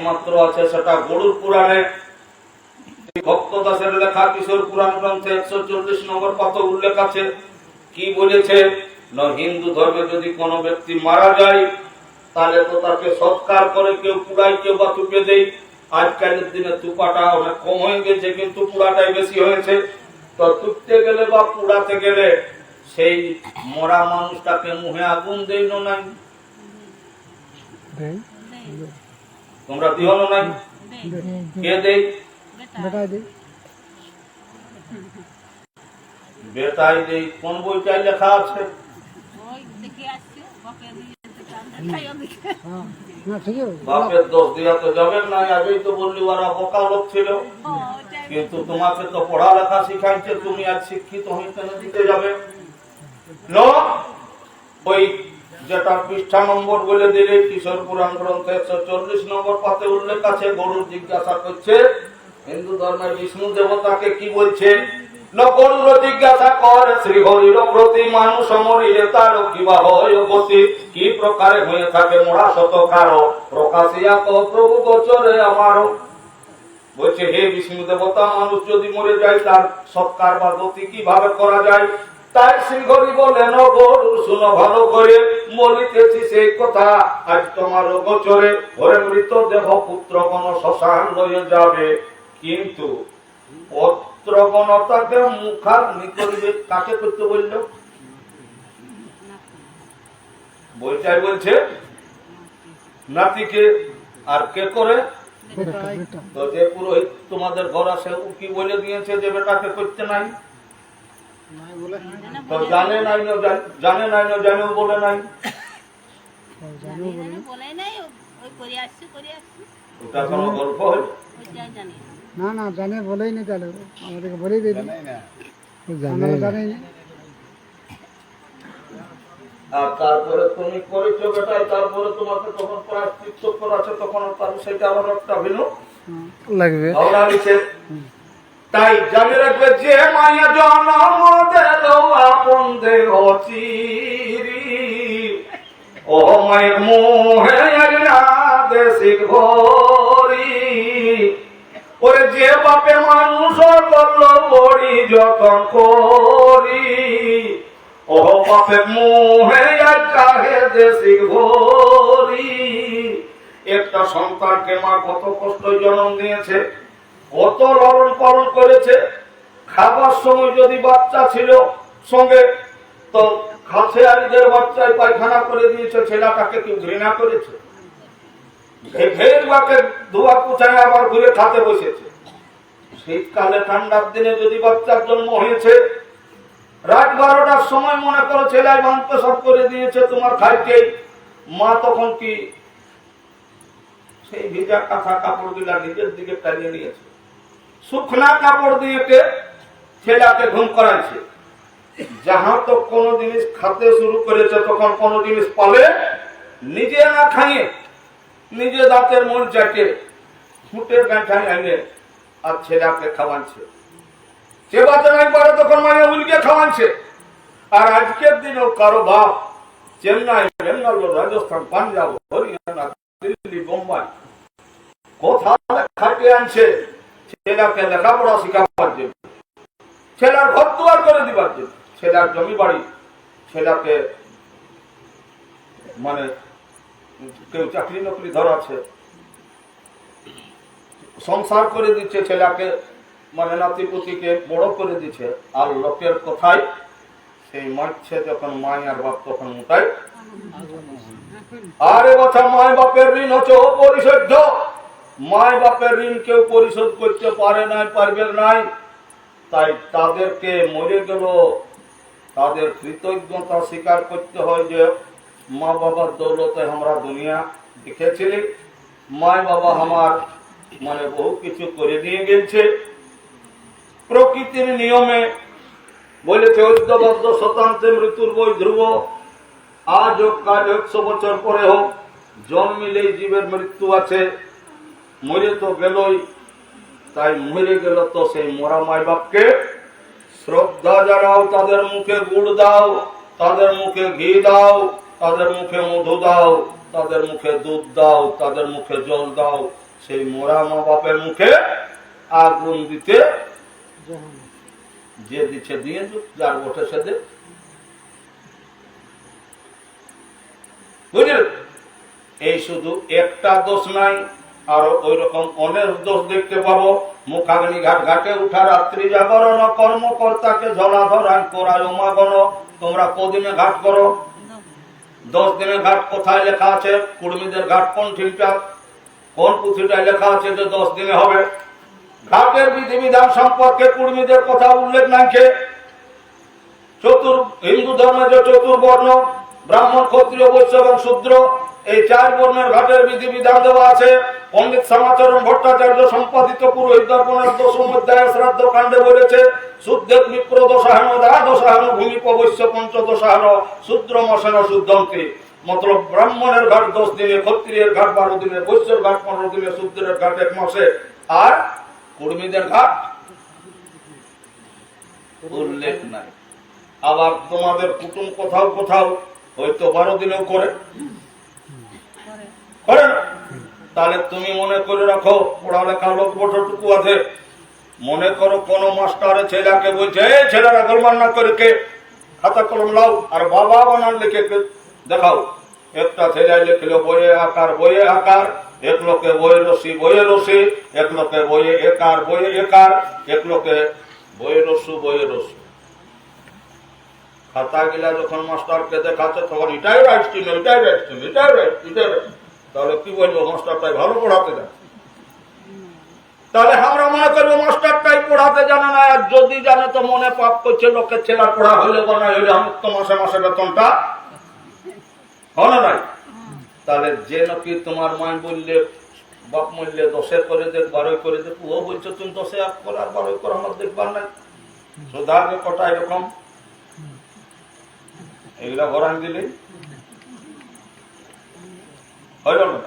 একমাত্র আছে সেটা গরুর পুরাণে। ভক্ত দাসের লেখা কিশোর পুরাণ গ্রন্থে একশো চল্লিশ নম্বর পাত উল্লেখ আছে। কি বলেছে? না হিন্দু ধর্মে যদি কোনো ব্যক্তি মারা যায় তাহলে তো তাকে সৎকার করে কেউ পুড়াই কেউ বা তুপে দেয়। আজকালের দিনে তুপাটা অনেক কম হয়ে গেছে কিন্তু পুড়াটাই বেশি হয়েছে। তো তুপতে গেলে বা পুড়াতে গেলে সেই মরা মানুষটাকে মুহে আগুন দেই নাই? তোমরা দিও না নাই? কে দেই? বেটাই দেয় বেটাই দেই কোন বইটাই লেখা আছে? ওই দেখে আছে তো বললি ওরা ছিল। কিন্তু তোমাকে তো শিখাইছে, তুমি শিক্ষিত কেন দিতে যাবে। ওই যেটা পৃষ্ঠা নম্বর বলে দিলে কিশোর পুরাণ গ্রন্থে একশো চল্লিশ নম্বর পাতে উল্লেখ আছে, গরুর জিজ্ঞাসা করছে, হিন্দু ধর্মের বিষ্ণু দেবতাকে কি বলছে? ন জিজ্ঞাসা করে শ্রী প্রতি, মানুষ মরিলে তার কিবা গতি কি প্রকারে থাকে মোড়া শত কারও? প্রকাশিয়া কহ প্রভু গোচরে আমারও বলছে, হে বিষ্ণু দেবতা, মানুষ যদি মরে যায়, তার সৎকার বা গতি কীভাবে করা যায়? তাই শ্রীহরি বলেন "ও গরু শুনো ভালো করে বলিতেছি সেই কথা। আজ তোমার গোচরে ওরে মৃত দেহ পুত্র কোন শ্মশান লয়ে যাবে। কিন্তু নিকরিবে কাকে করতে বলল? বইটাই বলছে নাতিকে আর কে করে? তো যে পুরোহিত তোমাদের ঘর আসে ও কি বলে দিয়েছে যে বেটাকে করতে নাই? জানে নাই না জানে নাই না বলে নাই। জানিও বলে জানি বলে নাই করে করে না না জানে বলেই নি তাহলে। আমাদেরকে বলেই দিই জানে। আর তারপরে তুমি করেছ বেটাই তারপরে তোমাকে তখন প্রায়শ্চিত্ত করাছে তখন তার সেটা আবার একটা ভিন্ন লাগবে। তাই জানে রাখবে যে মায়া জন্ম দিল আপন দেহ চিরি। ও মায়ের মোহে না দেশিক ভরি। ওরে যে বাপে মানুষ করল বড়ি যতন করি। ও বাপে মোহে কাহে দেশিক ভরি। একটা সন্তানকে মা কত কষ্ট জন্ম দিয়েছে। কত লালন পালন করেছে? খাবার সময় যদি বাচ্চা ছিল সঙ্গে, তো খাসে আরিদের বাচ্চায় পায়খানা করে দিয়েছে, ছেলেটাকে কেউ ঘৃণা করেছে? আবার ঘুরে বসেছে। শীতকালে ঠান্ডার দিনে যদি বাচ্চার জন্ম হয়েছে, রাত বারোটার সময় মনে করো সব করে দিয়েছে, তোমার মা তখন কি সেই নিজের দিকে টানিয়ে নিয়েছে? শুকনা কাপড় দিয়ে ছেলেকে ঘুম করাইছে। যাহা তো কোন জিনিস খাতে শুরু করেছে, তখন কোন জিনিস পালে নিজে না খাইয়ে নিজে দাঁতের মন চাটে ফুটের গাঁঠায় এনে আর ছেলেকে খাওয়াচ্ছে চেবাতে নাই পারে তখন মায়ে উলকে খাওয়াচ্ছে আর আজকের দিনেও কারও বাপ চেন্নাই, বেঙ্গালোর, রাজস্থান, পাঞ্জাব, হরিয়ানা, দিল্লি, বোম্বাই কোথাও খাটিয়ে আনছে? ছেলেকে লেখাপড়া শিখাবার জন্য ছেলের ঘর দুয়ার করে দিবার জন্য ছেলের জমি বাড়ি। ছেলেকে মানে কেউ চাকরি নকরি ধরাচ্ছে সংসার করে দিচ্ছে ছেলেকে মানে নাতিপুতিকে, বড় করে দিচ্ছে। আর লোকের কথায় সেই মারছে যখন মাই আর বাপ তখন মোটাই আরে কথা মায় বাপের ঋণ হচ্ছে অপরিশোধ্য। মায় বাপের ঋণ কেউ পরিশোধ করতে পারে নাই, পারবে নাই। তাই তাদেরকে মরে গেল। তাদের কৃতজ্ঞতা স্বীকার করতে হয় যে মা বাবার দৌলতে আমরা দুনিয়া দেখেছিলি। মায় বাবা আমার মানে বহু কিছু করে দিয়ে গেছে। প্রকৃতির নিয়মে বলেছে, ঐক্যবদ্ধ শতাংশে মৃত্যুর বই ধ্রুব। আজ হোক কাল একশো বছর পরে হোক, জন্মিলেই জীবের মৃত্যু আছে। মরে তো গেলই, তাই মরে গেল তো সেই মরা মাই বাপকে শ্রদ্ধা জানাও, তাদের মুখে গুড় দাও, তাদের মুখে ঘি দাও, তাদের মুখে মধু দাও, তাদের মুখে দুধ দাও, তাদের মুখে জল দাও। সেই মোরা মা বাপের মুখে আগুন দিতে যে দিচ্ছে দিয়ে যার ওঠে সে দে। এই শুধু একটা দোষ নাই আর ওই রকম অনেক দোষ দেখতে পাবো। মুখাগ্নি ঘাট ঘাটে উঠা রাত্রি জাগরণ, কর্মকর্তাকে ধরায় করায় উমাগণ। তোমরা কদিনে ঘাট করো? দশ দিনে ঘাট কোথায় লেখা আছে? কুর্মীদের ঘাট কোন ঠিকঠাক কোন পুঁথিটায় লেখা আছে যে দশ দিনে হবে? ঘাটের বিধিবিধান সম্পর্কে কুর্মীদের কথা উল্লেখ নাই চতুর হিন্দু ধর্মে যে চতুর্বর্ণ, ব্রাহ্মণ, ক্ষত্রিয়, বৈশ্য এবং শূদ্র, এই চার বর্ণের ঘাটের বিধিবিধান দেওয়া আছে। পণ্ডিত শ্যামাচরণ ভট্টাচার্য সম্পাদিত পুরোহিত দর্পণের দশম অধ্যায় শ্রাদ্ধ কাণ্ডে বলেছে শুদ্ধের বিপ্র দশাহন দা দশাহন ভূমিপ বৈশ্য পঞ্চ দশাহন শূদ্র মশান শুদ্ধন্তি মতলব ব্রাহ্মণের ঘাট দশ দিনে ক্ষত্রিয়ের ঘাট বারো দিনে বৈশ্যের ঘাট পনেরো দিনে শূদ্রের ঘাট এক মাসে। আর কুর্মীদের ঘাট উল্লেখ নাই। আবার তোমাদের কুটুম কোথাও কোথাও হয়তো বারো দিনেও করে। করে। করে না? তাহলে তুমি মনে করে রাখো পড়ালেখা লোক বটটুকু আছে। মনে করো কোন মাস্টারে ছেলেকে বলছে, এই ছেলেরা গোলমাল না করে কে? খাতা কলম লাও আর বাবা বানান লিখে দেখাও। একটা ছেলে লিখলো বইয়ে আকার বইয়ে আকার। এক লোকে বইয়ে রসি বইয়ে রসি এক লোকে বইয়ে একার বইয়ে একার। এক লোকে বইয়ে রসু বইয়ে রসু। খাতা গিলা যখন মাস্টারকে দেখাচ্ছে, তখন এটাই ছিল এটাই ছিল এটাই রাইট এটাই right। তাহলে কি বলব, মাস্টারটাই ভালো পড়াতে দেয় তাহলে আমরা মনে করব, মাস্টারটাই পড়াতে জানে না, আর যদি জানে তো মনে পাপ করছে লোকের ছেলের পড়া হইলে নাই হইলে আমার তো মাসে মাসে বেতনটা হলো নাই? তাহলে যে নাকি তোমার মাই বললে বাপ মূল্যে দশে করে দেখ বারোই করে দেখ ও বলছো, তুমি দশে এক করে, আর বারোই করে আমার দেখবার নাই। সুধাকে কটা এরকম? এগুলা ভরান দিলে হইল না?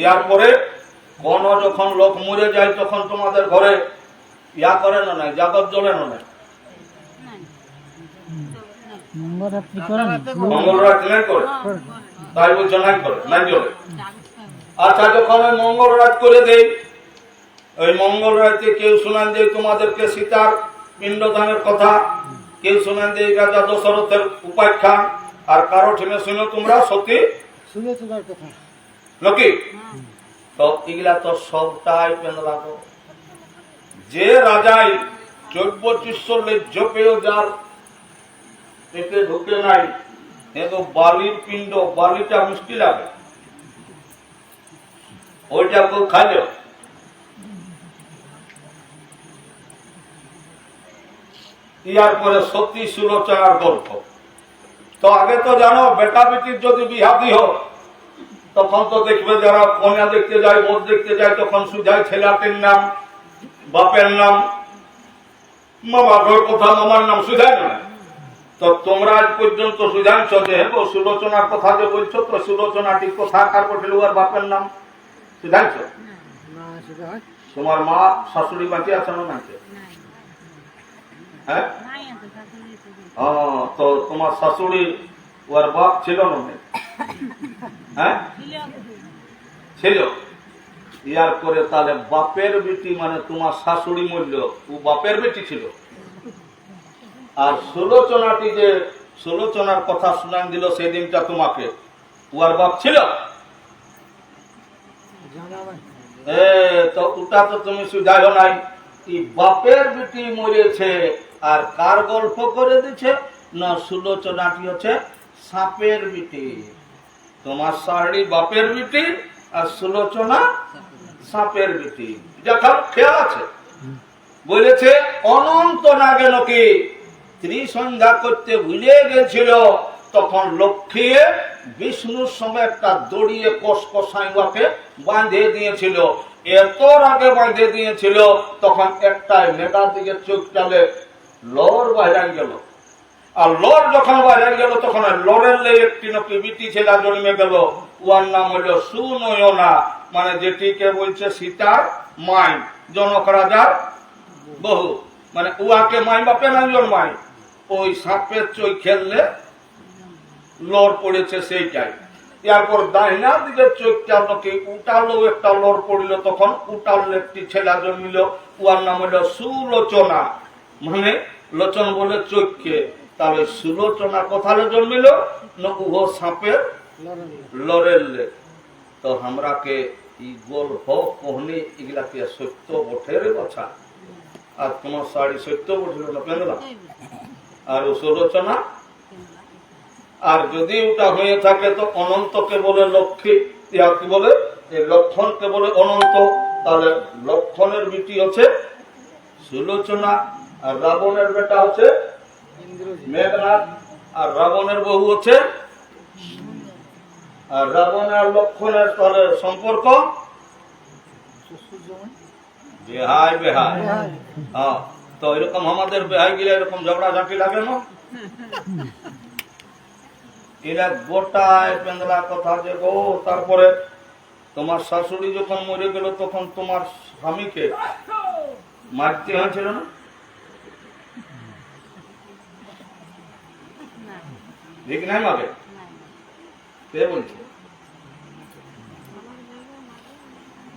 ইয়ার পরে কোন যখন লোক মরে যায় তখন তোমাদের ঘরে ইয়া করে না নাই? জাগত জ্বলে না নাই? নাই মঙ্গলরাত্রি করেন? মঙ্গলরাত নাই করে? তাই বলছে নাই করে নাই জ্বলে। আচ্ছা যখন ওই মঙ্গল রাত করে দেই ওই মঙ্গল রাতে কেউ শোনান দেয় তোমাদেরকে সীতার পিণ্ডদানের কথা। কেউ শোনান দেয় রাজা দশরথের উপাখ্যান। আর কারও ঠিনে শুনে তোমরা সত্যি শুনে কথা। এগুলা তো সবটাই পেন্দলা তো যে রাজাই চৈব্য লেজ্জ পেয়েও যার পেটে ঢুকে নাই এ তো বালির পিণ্ড বালিটা মিষ্টি লাগে। ওইটা কেউ খাইল ইয়ার পরে সত্যি সুলোচনার গল্প। তো আগে তো জানো বেটা বেটির যদি বিহা দিহ তখন তো দেখবে যারা কন্যা দেখতে যায় বোধ দেখতে যায় তখন সুজায় ছেলেটির নাম বাপের নাম কথা মামার নাম সুজায় না তো তোমরা আজ পর্যন্ত সুজানছ যে হেগো সুলোচনার কথা যে বলছো তো সুলোচনাটি কোথা কার পঠিল আর বাপের নাম? সুজানছ? তোমার মা শাশুড়ি বাঁচে আছে না হ্যাঁ? তো ও, তো তোমার শাশুড়ি ওর বাপ ছিল না হ্যাঁ? ছিল ইয়ার করে তাহলে বাপের বেটি মানে তোমার শাশুড়ি মূল্য ও বাপের বেটি ছিল? আর সুলোচনাটি যে সুলোচনার কথা শুনান দিল সেই দিনটা তোমাকে উয়ার বাপ ছিল? এ তো ওটা তো তুমি সুজাইও নাই। বাপের বেটি মরেছে আর কার গল্প করে দিছে? না, সুলোচনাটি হচ্ছে সাপের বেটি তোমার শাড়ি বাপের বেটি আর সুলোচনা সাপের বেটি দেখা খেয়াল আছে? বলেছে, অনন্ত নাগে নাকি ত্রিসন্ধ্যা করতে ভুলে গেছিল। তখন লক্ষ্মী বিষ্ণুর সঙ্গে একটা দড়িয়ে কষ কষাইবাকে বাঁধে দিয়েছিল। এত আগে বাঁধে দিয়েছিল, তখন একটাই মেঘার দিকে চোখ চালে লর বাইরে গেল। আর লর যখন বাইরে গেল, তখন লরের লে একটি নাকি বিটি ছেলে জন্মে গেল। ওয়ার নাম হইল সুনয়না মানে যেটিকে বলছে সীতার মাই, জনক রাজার বহু। মানে উহাকে মাই বাপে নাই জন্মাই ওই সাপের চই খেললে লড় পড়েছে সেইটাই। এরপর দাহিনা দিকে চোখটা লোকে উঠালো, একটা লড় পড়িল, তখন উঠাল একটি ছেলা জন্মিল। উয়ার নাম হইল সুলোচনা। মানে লোচন বলে চোখকে তাহলে সুলোচনা কোথালে জন্মিল, না উহ সাপের লড়েলে। তো আমরাকে ই গোল হোক কোহনি এগুলাকে সত্য বঠে রে বাছা আর তোমার শাড়ি সত্য বঠিল না পেন্দলা আর সুলোচনা? আর যদি ওটা হয়ে থাকে, তো অনন্তকে বলে লক্ষ্মী। ইয়া কি বলে? এই লক্ষণকে বলে অনন্ত। তাহলে লক্ষণের বিটি হচ্ছে সুলোচনা আর রাবণের বেটা হচ্ছে মেঘনাথ আর রাবণের বহু হচ্ছে আর রাবণ আর লক্ষণের তাহলে সম্পর্ক? বেহাই বেহাই। হ্যাঁ তো এরকম আমাদের বেহাই গেলে এরকম ঝগড়া ঝাঁকি লাগে না? এরা গোটায় পেন্দলা কথা যে গো তারপরে তোমার শাশুড়ি যখন মরে গেল তখন তোমার স্বামীকে মারতে হয়েছিল না? ঠিক নাই মাকে? কে বলছে?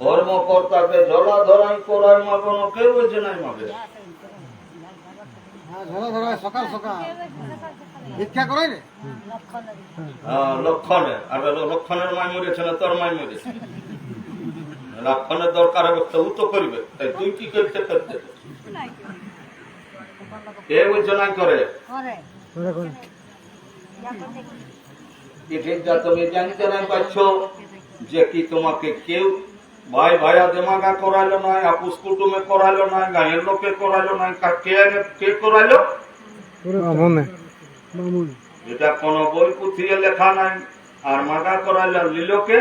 কর্মকর্তাকে জলা ধরাই করাই মাগন কে বলছে নাই মাকে? হ্যাঁ ধরো ধরো সকাল সকাল। ভিক্ষা করে রে? হ্যাঁ, লক্ষণের। আর লক্ষণের মাই মরেছে না তোর মাই মরেছে? লক্ষণের দরকার হবে তো ও তো করবে। তাই তুই কি করতে করতে কে বলছে নাই করে। করে করে করে কি ঠিক যা তুমি জানতে নাই পাচ্ছ যে কি তোমাকে কেউ ভাই ভাইয়া দেমাগা করাইলো নাই আপুস কুটুমে করাইলো নাই গাঁয়ের লোকে করাইলো নাই কে কে করাইলো? এটা কোন বই পুথিয়ে লেখা নাই আর মাগা করাইলো লিলোকে?